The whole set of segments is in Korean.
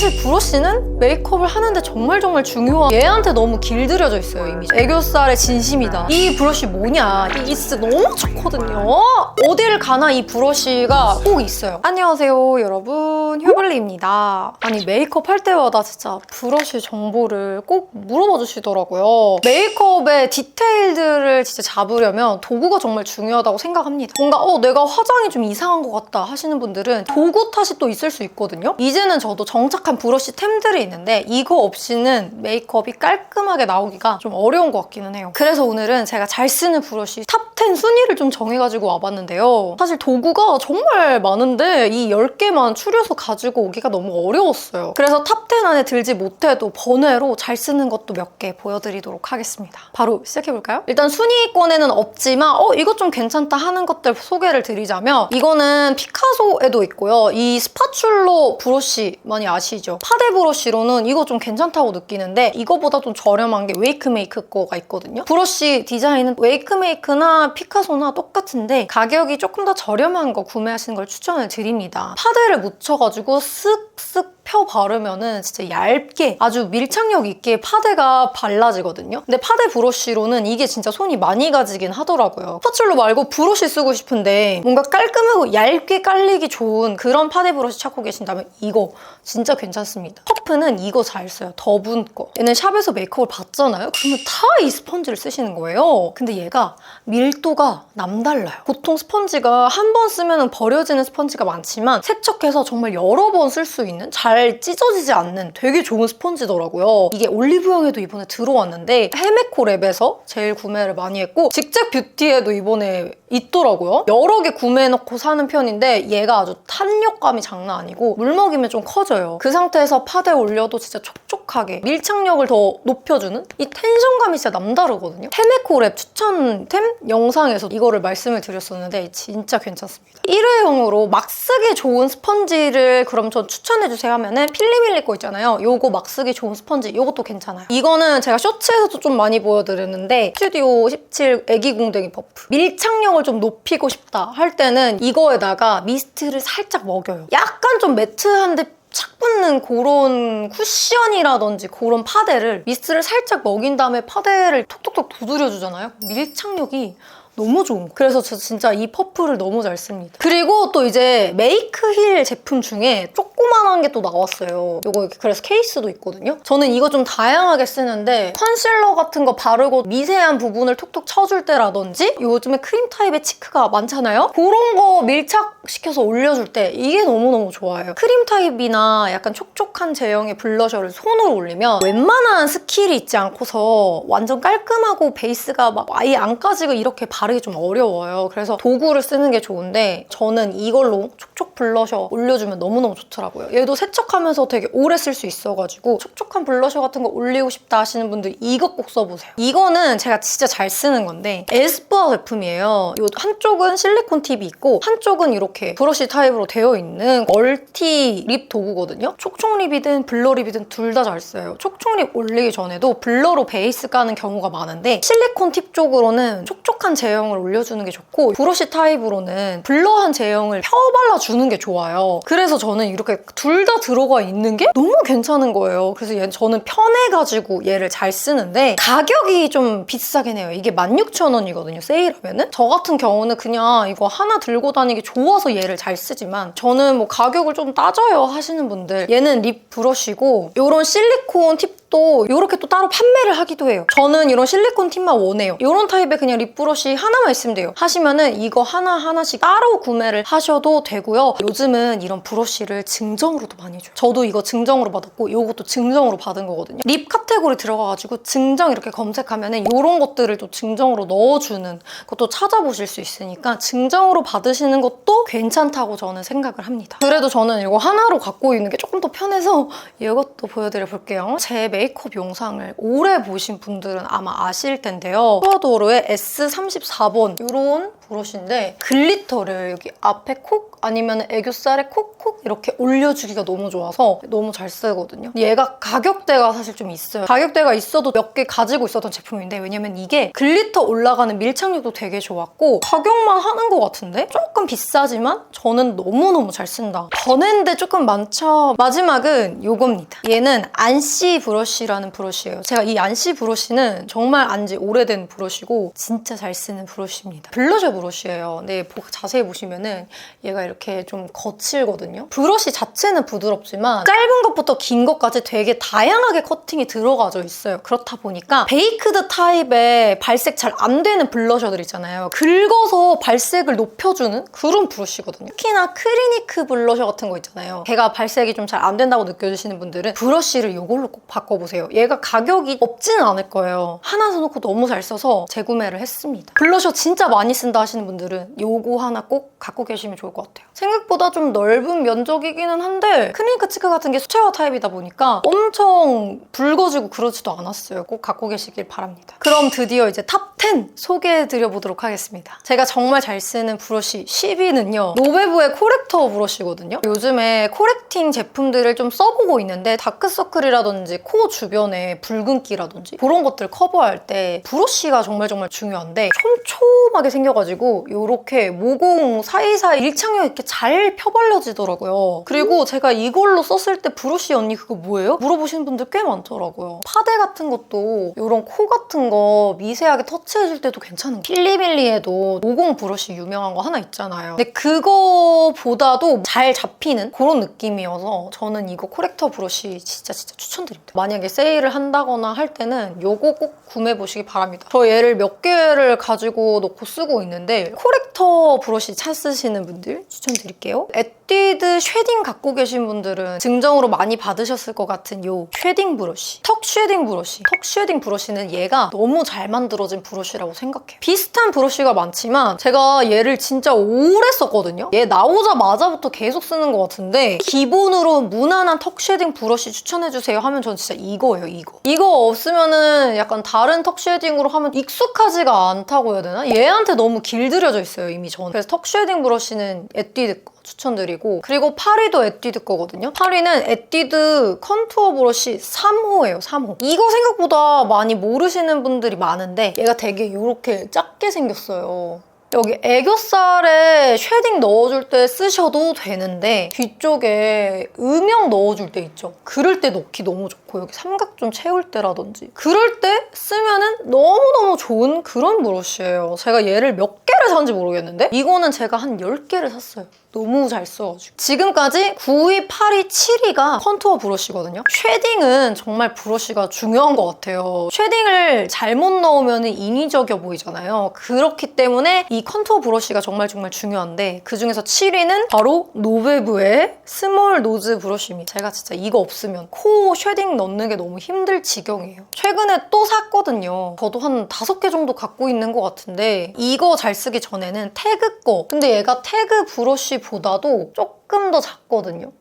사실 브러쉬는 메이크업을 하는데 정말 정말 중요한 얘한테 너무 길들여져 있어요 이미 애교살의 진심이다. 이 브러쉬 뭐냐? 이 이스 너무 좋거든요. 어디를 가나 이 브러쉬가 꼭 있어요. 안녕하세요 여러분. 효블리입니다. 아니 메이크업 할 때마다 진짜 브러쉬 정보를 꼭 물어봐 주시더라고요. 메이크업의 디테일들을 진짜 잡으려면 도구가 정말 중요하다고 생각합니다. 뭔가 어 내가 화장이 좀 이상한 것 같다 하시는 분들은 도구 탓이 또 있을 수 있거든요. 이제는 저도 정착 한 브러쉬 템들이 있는데 이거 없이는 메이크업이 깔끔하게 나오기가 좀 어려운 것 같기는 해요. 그래서 오늘은 제가 잘 쓰는 브러쉬 탑 10 순위를 좀 정해가지고 와봤는데요. 사실 도구가 정말 많은데 이 10개만 추려서 가지고 오기가 너무 어려웠어요. 그래서 탑10 안에 들지 못해도 번외로 잘 쓰는 것도 몇 개 보여드리도록 하겠습니다. 바로 시작해볼까요? 일단 순위권에는 없지만 어 이것 좀 괜찮다 하는 것들 소개를 드리자면 이거는 피카소에도 있고요. 이 스파츌로 브러쉬 많이 아시죠? 파데 브러쉬로는 이거 좀 괜찮다고 느끼는데 이거보다 좀 저렴한 게 웨이크메이크 거가 있거든요. 브러쉬 디자인은 웨이크메이크나 피카소나 똑같은데 가격이 조금 더 저렴한 거 구매하시는 걸 추천을 드립니다. 파데를 묻혀가지고 쓱쓱 펴 바르면은 진짜 얇게 아주 밀착력 있게 파데가 발라지거든요. 근데 파데 브러쉬로는 이게 진짜 손이 많이 가지긴 하더라고요. 스파츌로 말고 브러쉬 쓰고 싶은데 뭔가 깔끔하고 얇게 깔리기 좋은 그런 파데 브러쉬 찾고 계신다면 이거 진짜 괜찮습니다. 퍼프는 이거 잘 써요. 더분 거. 얘는 샵에서 메이크업을 받잖아요? 그러면 다 이 스펀지를 쓰시는 거예요. 근데 얘가 밀도가 남달라요. 보통 스펀지가 한 번 쓰면 버려지는 스펀지가 많지만 세척해서 정말 여러 번 쓸 수 있는 잘 찢어지지 않는 되게 좋은 스펀지더라고요. 이게 올리브영에도 이번에 들어왔는데 헤메코 랩에서 제일 구매를 많이 했고 직접 뷰티에도 이번에 있더라고요. 여러 개 구매해놓고 사는 편인데 얘가 아주 탄력감이 장난 아니고 물 먹이면 좀 커져요. 그 상태에서 파데 올려도 진짜 촉촉하게 밀착력을 더 높여주는 이 텐션감이 진짜 남다르거든요. 헤메코 랩 추천템 영상에서 이거를 말씀을 드렸었는데 진짜 괜찮습니다. 일회용으로 막 쓰기 좋은 스펀지를 그럼 전 추천해주세요 하면 은 필리밀리 거 있잖아요. 요거 막 쓰기 좋은 스펀지 요것도 괜찮아요. 이거는 제가 쇼츠에서도 좀 많이 보여드렸는데 스튜디오 17 애기 궁뎅이 퍼프 밀착력을 좀 높이고 싶다 할 때는 이거에다가 미스트를 살짝 먹여요. 약간 좀 매트한데 착 붙는 그런 쿠션이라든지 그런 파데를 미스트를 살짝 먹인 다음에 파데를 톡톡톡 두드려주잖아요. 밀착력이 너무 좋은 거. 그래서 저 진짜 이 퍼프를 너무 잘 씁니다. 그리고 또 이제 메이크 힐 제품 중에 조그만한 게 또 나왔어요. 이거 이렇게 그래서 케이스도 있거든요. 저는 이거 좀 다양하게 쓰는데 컨실러 같은 거 바르고 미세한 부분을 톡톡 쳐줄 때라든지 요즘에 크림 타입의 치크가 많잖아요. 그런 거 밀착 시켜서 올려줄 때 이게 너무너무 좋아요. 크림 타입이나 약간 촉촉한 제형의 블러셔를 손으로 올리면 웬만한 스킬이 있지 않고서 완전 깔끔하고 베이스가 막 아예 안 까지고 이렇게 바르기 좀 어려워요. 그래서 도구를 쓰는 게 좋은데 저는 이걸로 촉촉 블러셔 올려주면 너무너무 좋더라고요. 얘도 세척하면서 되게 오래 쓸 수 있어가지고 촉촉한 블러셔 같은 거 올리고 싶다 하시는 분들 이거 꼭 써보세요. 이거는 제가 진짜 잘 쓰는 건데 에스쁘아 제품이에요. 이 한쪽은 실리콘 팁이 있고 한쪽은 이렇게 브러쉬 타입으로 되어 있는 멀티 립 도구거든요. 촉촉 립이든 블러 립이든 둘 다 잘 써요. 촉촉 립 올리기 전에도 블러로 베이스 까는 경우가 많은데 실리콘 팁 쪽으로는 촉촉한 제형을 올려주는 게 좋고 브러쉬 타입으로는 블러한 제형을 펴 발라주는 게 좋아요. 그래서 저는 이렇게 둘 다 들어가 있는 게 너무 괜찮은 거예요. 그래서 얘, 저는 편해가지고 얘를 잘 쓰는데 가격이 좀 비싸긴 해요. 이게 16,000원이거든요. 세일하면은. 저 같은 경우는 그냥 이거 하나 들고 다니기 좋아서 얘를 잘 쓰지만 저는 뭐 가격을 좀 따져요 하시는 분들. 얘는 립 브러쉬고 이런 실리콘 팁 도 이렇게 또 따로 판매를 하기도 해요. 저는 이런 실리콘 팁만 원해요. 이런 타입의 그냥 립 브러쉬 하나만 있으면 돼요. 하시면은 이거 하나하나씩 따로 구매를 하셔도 되고요. 요즘은 이런 브러쉬를 증정으로도 많이 줘요. 저도 이거 증정으로 받았고 이것도 증정으로 받은 거거든요. 립 카테고리 들어가가지고 증정 이렇게 검색하면은 이런 것들을 또 증정으로 넣어주는 것도 찾아보실 수 있으니까 증정으로 받으시는 것도 괜찮다고 저는 생각을 합니다. 그래도 저는 이거 하나로 갖고 있는 게 조금 더 편해서 이것도 보여드려 볼게요. 제 메이크업 영상을 오래 보신 분들은 아마 아실 텐데요. 푸어도르의 S34번 이런 브러쉬인데 글리터를 여기 앞에 콕 아니면 애교살에 콕콕 이렇게 올려주기가 너무 좋아서 너무 잘 쓰거든요. 얘가 가격대가 사실 좀 있어요. 가격대가 있어도 몇 개 가지고 있었던 제품인데 왜냐면 이게 글리터 올라가는 밀착력도 되게 좋았고 가격만 하는 것 같은데 조금 비싸지만 저는 너무너무 잘 쓴다. 버는데 조금 많죠. 마지막은 요겁니다. 얘는 안씨 브러쉬라는 브러쉬예요. 제가 이 안씨 브러쉬는 정말 안지 오래된 브러쉬고 진짜 잘 쓰는 브러쉬입니다. 블러셔 브러쉬 예요. 네, 보- 자세히 보시면은 얘가 이렇게 좀 거칠거든요. 브러쉬 자체는 부드럽지만 짧은 것부터 긴 것까지 되게 다양하게 커팅이 들어가져 있어요. 그렇다 보니까 베이크드 타입의 발색 잘 안 되는 블러셔들 있잖아요. 긁어서 발색을 높여주는 그런 브러쉬거든요. 특히나 크리니크 블러셔 같은 거 있잖아요. 걔가 발색이 좀 잘 안 된다고 느껴지시는 분들은 브러쉬를 이걸로 꼭 바꿔보세요. 얘가 가격이 없지는 않을 거예요. 하나 사놓고 너무 잘 써서 재구매를 했습니다. 블러셔 진짜 많이 쓴다 하시는 분들은 요거 하나 꼭 갖고 계시면 좋을 것 같아요. 생각보다 좀 넓은 면적이기는 한데 크리니크 치크 같은 게 수채화 타입이다 보니까 엄청 붉어지고 그러지도 않았어요. 꼭 갖고 계시길 바랍니다. 그럼 드디어 이제 탑 10 소개해드려 보도록 하겠습니다. 제가 정말 잘 쓰는 브러쉬 10위는요. 노베브의 코렉터 브러쉬거든요. 요즘에 코렉팅 제품들을 좀 써보고 있는데 다크서클이라든지 코 주변에 붉은기라든지 그런 것들 커버할 때 브러쉬가 정말 정말 중요한데 촘촘하게 생겨가지고 이렇게 모공 사이사이 밀착력 있게 잘 펴발려지더라고요. 그리고 제가 이걸로 썼을 때 브러쉬 언니 그거 뭐예요? 물어보시는 분들 꽤 많더라고요. 파데 같은 것도 이런 코 같은 거 미세하게 터치해줄 때도 괜찮은 거. 필리밀리에도 모공 브러쉬 유명한 거 하나 있잖아요. 근데 그거보다도 잘 잡히는 그런 느낌이어서 저는 이거 코렉터 브러쉬 진짜 진짜 추천드립니다. 만약에 세일을 한다거나 할 때는 요거 꼭 구매해 보시기 바랍니다. 저 얘를 몇 개를 가지고 놓고 쓰고 있는데 코렉터 브러쉬 찾으시는 분들 추천드릴게요. 에뛰드 쉐딩 갖고 계신 분들은 증정으로 많이 받으셨을 것 같은 요 쉐딩 브러쉬. 턱 쉐딩 브러쉬. 턱 쉐딩 브러쉬는 얘가 너무 잘 만들어진 브러쉬라고 생각해요. 비슷한 브러쉬가 많지만 제가 얘를 진짜 오래 썼거든요. 얘 나오자마자부터 계속 쓰는 것 같은데 기본으로 무난한 턱 쉐딩 브러쉬 추천해주세요 하면 전 진짜 이거예요, 이거. 이거 없으면은 약간 다른 턱 쉐딩으로 하면 익숙하지가 않다고 해야 되나? 얘한테 너무 길들여져 있어요, 이미 저는. 그래서 턱 쉐딩 브러쉬는 에뛰드 거 추천드리고 그리고 파리도 에뛰드 거거든요. 파리는 에뛰드 컨투어 브러쉬 3호예요, 3호. 이거 생각보다 많이 모르시는 분들이 많은데 얘가 되게 이렇게 작게 생겼어요. 여기 애교살에 쉐딩 넣어줄 때 쓰셔도 되는데 뒤쪽에 음영 넣어줄 때 있죠. 그럴 때 넣기 너무 좋고 여기 삼각 좀 채울 때라든지 그럴 때 쓰면은 너무너무 좋은 그런 브러쉬예요. 제가 얘를 몇 개를 샀는지 모르겠는데 이거는 제가 한 10개를 샀어요. 너무 잘 써가지고 지금까지 9위, 8위, 7위가 컨투어 브러쉬거든요 쉐딩은 정말 브러쉬가 중요한 것 같아요 쉐딩을 잘못 넣으면 인위적이어 보이잖아요 그렇기 때문에 이 컨투어 브러쉬가 정말 정말 중요한데 그중에서 7위는 바로 노베브의 스몰 노즈 브러쉬입니다. 제가 진짜 이거 없으면 코 쉐딩 넣는 게 너무 힘들 지경이에요. 최근에 또 샀거든요. 저도 한 5개 정도 갖고 있는 것 같은데 이거 잘 쓰기 전에는 태그 거. 근데 얘가 태그 브러쉬 보다도 조금 더 작거든요.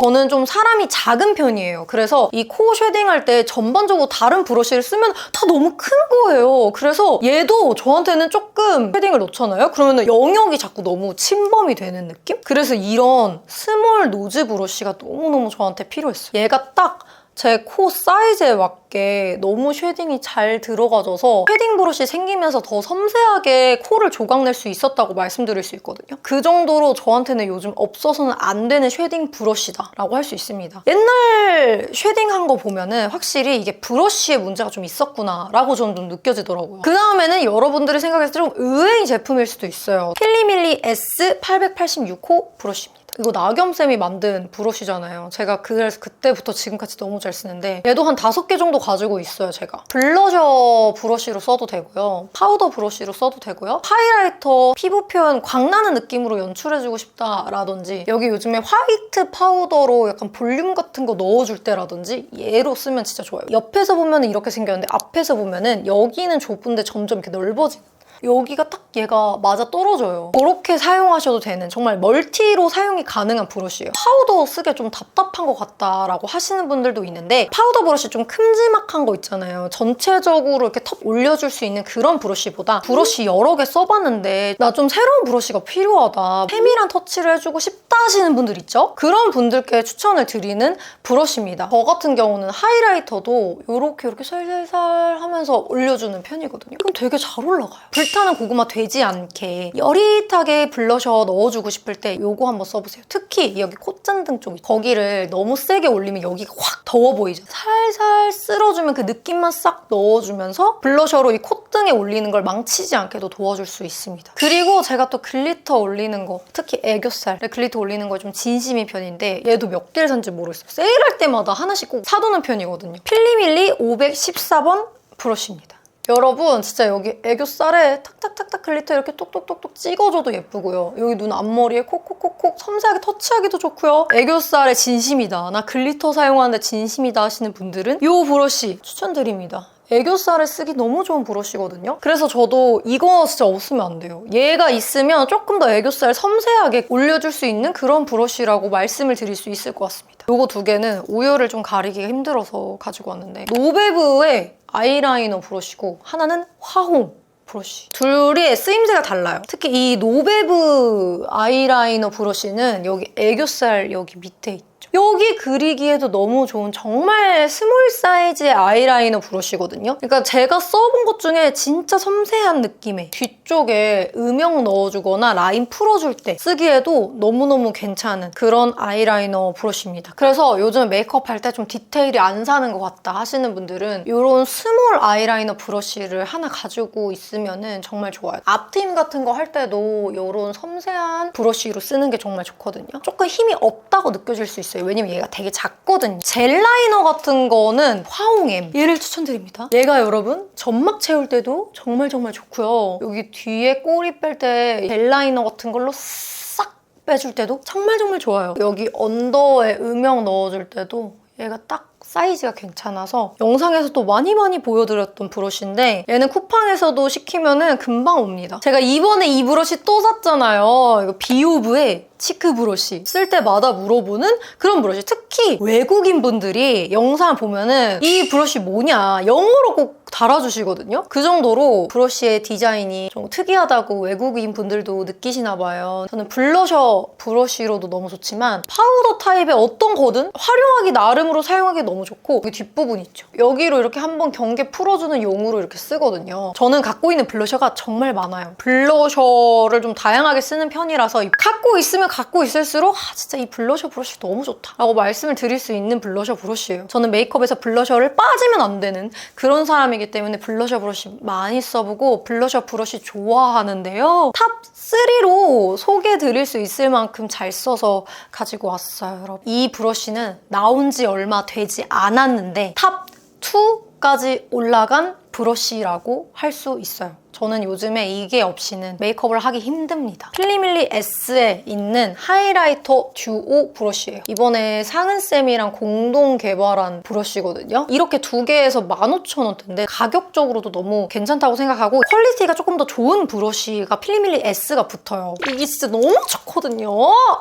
저는 좀 사람이 작은 편이에요. 그래서 이 코 쉐딩할 때 전반적으로 다른 브러쉬를 쓰면 다 너무 큰 거예요. 그래서 얘도 저한테는 조금 쉐딩을 넣잖아요? 그러면 영역이 자꾸 너무 침범이 되는 느낌? 그래서 이런 스몰 노즈 브러쉬가 너무너무 저한테 필요했어요. 얘가 딱 제 코 사이즈에 맞게 너무 쉐딩이 잘 들어가져서 쉐딩 브러쉬 생기면서 더 섬세하게 코를 조각낼 수 있었다고 말씀드릴 수 있거든요. 그 정도로 저한테는 요즘 없어서는 안 되는 쉐딩 브러쉬다 라고 할 수 있습니다. 옛날 쉐딩한 거 보면은 확실히 이게 브러쉬에 문제가 좀 있었구나 라고 저는 좀 느껴지더라고요. 그 다음에는 여러분들이 생각했을 때 좀 의외인 제품일 수도 있어요. 필리밀리 S886호 브러쉬입니다. 이거 나겸쌤이 만든 브러쉬잖아요. 제가 그래서 그때부터 지금까지 너무 잘 쓰는데 얘도 한 다섯 개 정도 가지고 있어요, 제가. 블러셔 브러쉬로 써도 되고요. 파우더 브러쉬로 써도 되고요. 하이라이터 피부 표현 광나는 느낌으로 연출해주고 싶다라든지 여기 요즘에 화이트 파우더로 약간 볼륨 같은 거 넣어줄 때라든지 얘로 쓰면 진짜 좋아요. 옆에서 보면 이렇게 생겼는데 앞에서 보면 은 여기는 좁은데 점점 이렇게 넓어지는 여기가 딱 얘가 맞아 떨어져요. 그렇게 사용하셔도 되는 정말 멀티로 사용이 가능한 브러쉬예요. 파우더 쓰기 좀 답답한 것 같다라고 하시는 분들도 있는데 파우더 브러쉬 좀 큼지막한 거 있잖아요. 전체적으로 이렇게 턱 올려줄 수 있는 그런 브러쉬보다 브러쉬 여러 개 써봤는데 나 좀 새로운 브러쉬가 필요하다. 세밀한 터치를 해주고 싶다 하시는 분들 있죠? 그런 분들께 추천을 드리는 브러쉬입니다. 저 같은 경우는 하이라이터도 이렇게 이렇게 살살살 하면서 올려주는 편이거든요. 그럼 되게 잘 올라가요. 불 타는 고구마 되지 않게 여릿하게 블러셔 넣어주고 싶을 때 이거 한번 써보세요. 특히 여기 콧잔등 쪽 거기를 너무 세게 올리면 여기가 확 더워 보이죠. 살살 쓸어주면 그 느낌만 싹 넣어주면서 블러셔로 이 콧등에 올리는 걸 망치지 않게도 도와줄 수 있습니다. 그리고 제가 또 글리터 올리는 거 특히 애교살 글리터 올리는 거에 좀 진심인 편인데 얘도 몇 개를 산지 모르겠어요. 세일할 때마다 하나씩 꼭 사두는 편이거든요. 필리밀리 514번 브러쉬입니다. 여러분 진짜 여기 애교살에 탁탁탁탁 글리터 이렇게 똑똑똑똑 찍어줘도 예쁘고요. 여기 눈 앞머리에 콕콕콕콕 섬세하게 터치하기도 좋고요. 애교살에 진심이다. 나 글리터 사용하는데 진심이다 하시는 분들은 이 브러쉬 추천드립니다. 애교살에 쓰기 너무 좋은 브러쉬거든요. 그래서 저도 이거 진짜 없으면 안 돼요. 얘가 있으면 조금 더 애교살 섬세하게 올려줄 수 있는 그런 브러쉬라고 말씀을 드릴 수 있을 것 같습니다. 이거 두 개는 우열을 좀 가리기가 힘들어서 가지고 왔는데 노베브의 아이라이너 브러쉬고 하나는 화홍 브러쉬. 둘의 쓰임새가 달라요. 특히 이 노베브 아이라이너 브러쉬는 여기 애교살 여기 밑에 있 죠. 여기 그리기에도 너무 좋은 정말 스몰 사이즈의 아이라이너 브러쉬거든요. 그러니까 제가 써본 것 중에 진짜 섬세한 느낌의 뒤쪽에 음영 넣어주거나 라인 풀어줄 때 쓰기에도 너무너무 괜찮은 그런 아이라이너 브러쉬입니다. 그래서 요즘 메이크업 할 때 좀 디테일이 안 사는 것 같다 하시는 분들은 이런 스몰 아이라이너 브러쉬를 하나 가지고 있으면 정말 좋아요. 앞트임 같은 거 할 때도 이런 섬세한 브러쉬로 쓰는 게 정말 좋거든요. 조금 힘이 없다고 느껴질 수 있어요. 왜냐면 얘가 되게 작거든요. 젤 라이너 같은 거는 화홍엠. 얘를 추천드립니다. 얘가 여러분 점막 채울 때도 정말 정말 좋고요. 여기 뒤에 꼬리 뺄 때 젤 라이너 같은 걸로 싹 빼줄 때도 정말 정말 좋아요. 여기 언더에 음영 넣어줄 때도 얘가 딱 사이즈가 괜찮아서 영상에서도 많이 많이 보여드렸던 브러쉬인데 얘는 쿠팡에서도 시키면은 금방 옵니다. 제가 이번에 이 브러쉬 또 샀잖아요. 이거 비오브의 치크 브러쉬 쓸 때마다 물어보는 그런 브러쉬 특히 외국인 분들이 영상 보면은 이 브러쉬 뭐냐 영어로 꼭 달아주시거든요 그 정도로 브러쉬의 디자인이 좀 특이하다고 외국인 분들도 느끼시나 봐요 저는 블러셔 브러쉬로도 너무 좋지만 파우더 타입의 어떤 거든 활용하기 나름으로 사용하기 너무 좋고 여기 뒷부분 있죠. 여기로 이렇게 한번 경계 풀어주는 용으로 이렇게 쓰거든요. 저는 갖고 있는 블러셔가 정말 많아요. 블러셔를 좀 다양하게 쓰는 편이라서 갖고 있으면 갖고 있을수록 아 진짜 이 블러셔 브러쉬 너무 좋다 라고 말씀을 드릴 수 있는 블러셔 브러쉬예요. 저는 메이크업에서 블러셔를 빠지면 안 되는 그런 사람이기 때문에 블러셔 브러쉬 많이 써보고 블러셔 브러쉬 좋아하는데요. 탑 3로 소개해 드릴 수 있을 만큼 잘 써서 가지고 왔어요 여러분. 이 브러쉬는 나온 지 얼마 되지 않았는데 탑 2까지 올라간 브러쉬라고 할 수 있어요 저는 요즘에 이게 없이는 메이크업을 하기 힘듭니다. 필리밀리 S에 있는 하이라이터 듀오 브러쉬예요. 이번에 상은쌤이랑 공동 개발한 브러쉬거든요. 이렇게 두 개에서 15,000원대인데 가격적으로도 너무 괜찮다고 생각하고 퀄리티가 조금 더 좋은 브러쉬가 필리밀리 S가 붙어요. 이게 진짜 너무 좋거든요.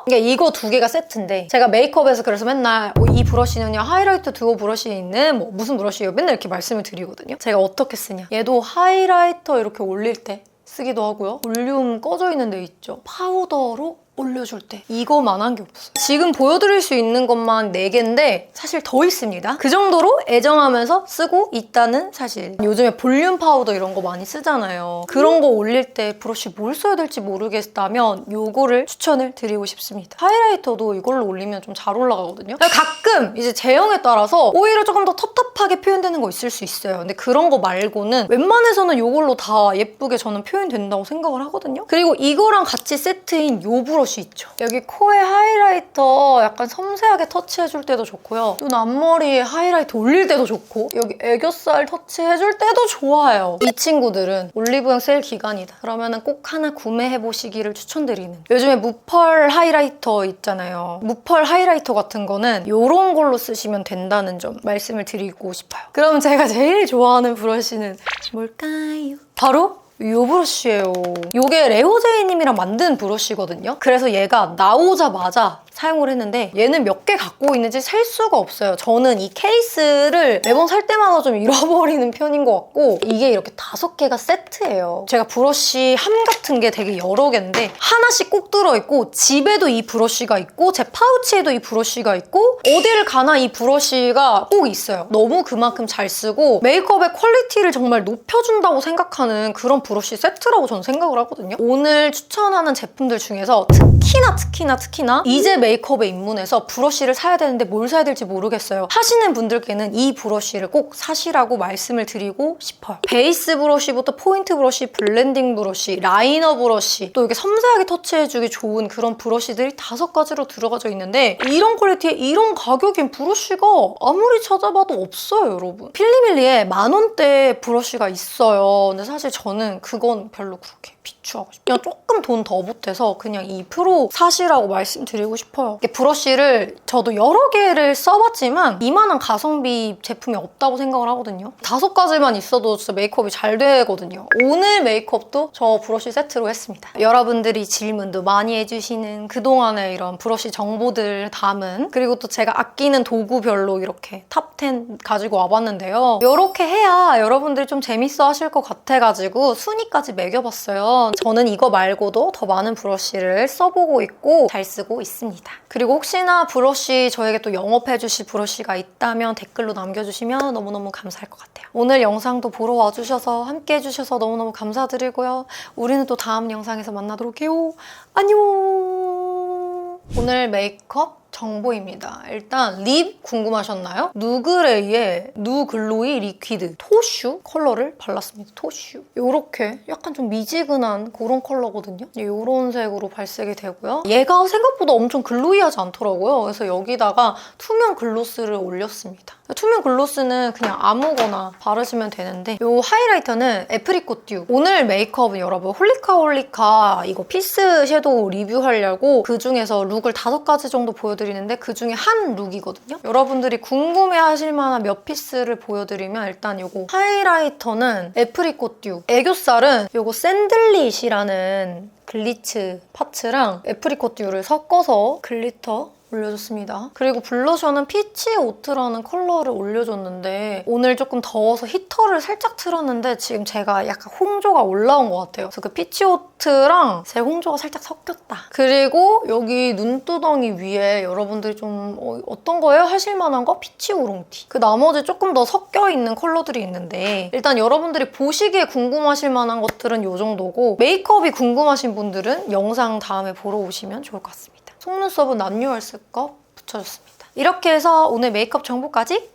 그러니까 이거 두 개가 세트인데 제가 메이크업에서 그래서 맨날 어, 이 브러쉬는요 하이라이터 듀오 브러쉬에 있는 뭐 무슨 브러쉬예요? 맨날 이렇게 말씀을 드리거든요. 제가 어떻게 쓰냐. 얘도 하이라이터 이렇게 올릴 때 쓰기도 하고요. 볼륨 꺼져 있는 데 있죠. 파우더로 올려줄 때 이거만한 게 없어요. 지금 보여드릴 수 있는 것만 4개인데 사실 더 있습니다. 그 정도로 애정하면서 쓰고 있다는 사실. 요즘에 볼륨 파우더 이런 거 많이 쓰잖아요. 그런 거 올릴 때 브러쉬 뭘 써야 될지 모르겠다면 요거를 추천을 드리고 싶습니다. 하이라이터도 이걸로 올리면 좀 잘 올라가거든요. 가끔 이제 제형에 따라서 오히려 조금 더 텁텁하게 표현되는 거 있을 수 있어요. 근데 그런 거 말고는 웬만해서는 이걸로 다 예쁘게 저는 표현된다고 생각을 하거든요. 그리고 이거랑 같이 세트인 요 브러쉬 있죠. 여기 코에 하이라이터 약간 섬세하게 터치해줄 때도 좋고요. 눈 앞머리에 하이라이터 올릴 때도 좋고 여기 애교살 터치해줄 때도 좋아요. 이 친구들은 올리브영 세일 기간이다. 그러면 꼭 하나 구매해보시기를 추천드리는 요즘에 무펄 하이라이터 있잖아요. 무펄 하이라이터 같은 거는 이런 걸로 쓰시면 된다는 점 말씀을 드리고 싶어요. 그럼 제가 제일 좋아하는 브러쉬는 뭘까요? 바로 이 브러쉬예요. 이게 레오제이님이랑 만든 브러쉬거든요. 그래서 얘가 나오자마자 사용을 했는데 얘는 몇 개 갖고 있는지 셀 수가 없어요. 저는 이 케이스를 매번 살 때마다 좀 잃어버리는 편인 것 같고 이게 이렇게 다섯 개가 세트예요. 제가 브러쉬 함 같은 게 되게 여러 개인데 하나씩 꼭 들어있고 집에도 이 브러쉬가 있고 제 파우치에도 이 브러쉬가 있고 어디를 가나 이 브러쉬가 꼭 있어요. 너무 그만큼 잘 쓰고 메이크업의 퀄리티를 정말 높여준다고 생각하는 그런 브러쉬 세트라고 저는 생각을 하거든요. 오늘 추천하는 제품들 중에서 특히나 특히나 특히나 이제 메이크업에 입문해서 브러쉬를 사야 되는데 뭘 사야 될지 모르겠어요. 하시는 분들께는 이 브러쉬를 꼭 사시라고 말씀을 드리고 싶어요. 베이스 브러쉬부터 포인트 브러쉬, 블렌딩 브러쉬, 라이너 브러쉬 또 이게 섬세하게 터치해주기 좋은 그런 브러쉬들이 다섯 가지로 들어가져 있는데 이런 퀄리티에 이런 가격인 브러쉬가 아무리 찾아봐도 없어요, 여러분. 필리밀리에 만 원대 브러쉬가 있어요. 근데 사실 저는 그건 별로 그렇게 비추하고 싶어요. 그냥 조금 돈 더 보태서 그냥 이 프로 사시라고 말씀드리고 싶어요. 이게 브러쉬를 저도 여러 개를 써봤지만 이만한 가성비 제품이 없다고 생각을 하거든요. 다섯 가지만 있어도 진짜 메이크업이 잘 되거든요. 오늘 메이크업도 저 브러쉬 세트로 했습니다. 여러분들이 질문도 많이 해주시는 그동안의 이런 브러쉬 정보들 담은 그리고 또 제가 아끼는 도구별로 이렇게 탑10 가지고 와봤는데요. 이렇게 해야 여러분들이 좀 재밌어 하실 것 같아가지고 순위까지 매겨봤어요. 저는 이거 말고도 더 많은 브러쉬를 써보고 있고 잘 쓰고 있습니다. 그리고 혹시나 브러쉬 저에게 또 영업해 주실 브러쉬가 있다면 댓글로 남겨주시면 너무너무 감사할 것 같아요. 오늘 영상도 보러 와주셔서 함께 해주셔서 너무너무 감사드리고요. 우리는 또 다음 영상에서 만나도록 해요. 안녕! 오늘 메이크업 정보입니다. 일단 립 궁금하셨나요? 누그레이의 누글로이 리퀴드 토슈 컬러를 발랐습니다. 토슈. 이렇게 약간 좀 미지근한 그런 컬러거든요. 이런 색으로 발색이 되고요. 얘가 생각보다 엄청 글로이하지 않더라고요. 그래서 여기다가 투명 글로스를 올렸습니다. 투명 글로스는 그냥 아무거나 바르시면 되는데 이 하이라이터는 애프리코 듀. 오늘 메이크업은 여러분 홀리카 홀리카 이거 피스 섀도우 리뷰하려고 그중에서 룩을 다섯 가지 정도 보여드 리는데 그 중에 한 룩이거든요. 여러분들이 궁금해 하실 만한 몇 피스를 보여드리면 일단 이거 하이라이터는 애프리코 듀. 애교살은 이거 샌들릿이라는 글리츠 파츠랑 애프리코 듀를 섞어서 글리터 올려줬습니다. 그리고 블러셔는 피치 오트라는 컬러를 올려줬는데 오늘 조금 더워서 히터를 살짝 틀었는데 지금 제가 약간 홍조가 올라온 것 같아요. 그래서 그 피치 오트랑 제 홍조가 살짝 섞였다. 그리고 여기 눈두덩이 위에 여러분들이 좀 어, 떤 거예요? 하실 만한 거? 피치 우롱티. 그 나머지 조금 더 섞여 있는 컬러들이 있는데 일단 여러분들이 보시기에 궁금하실 만한 것들은 이 정도고 메이크업이 궁금하신 분들은 영상 다음에 보러 오시면 좋을 것 같습니다. 속눈썹은 남유월스거 붙여줬습니다. 이렇게 해서 오늘 메이크업 정보까지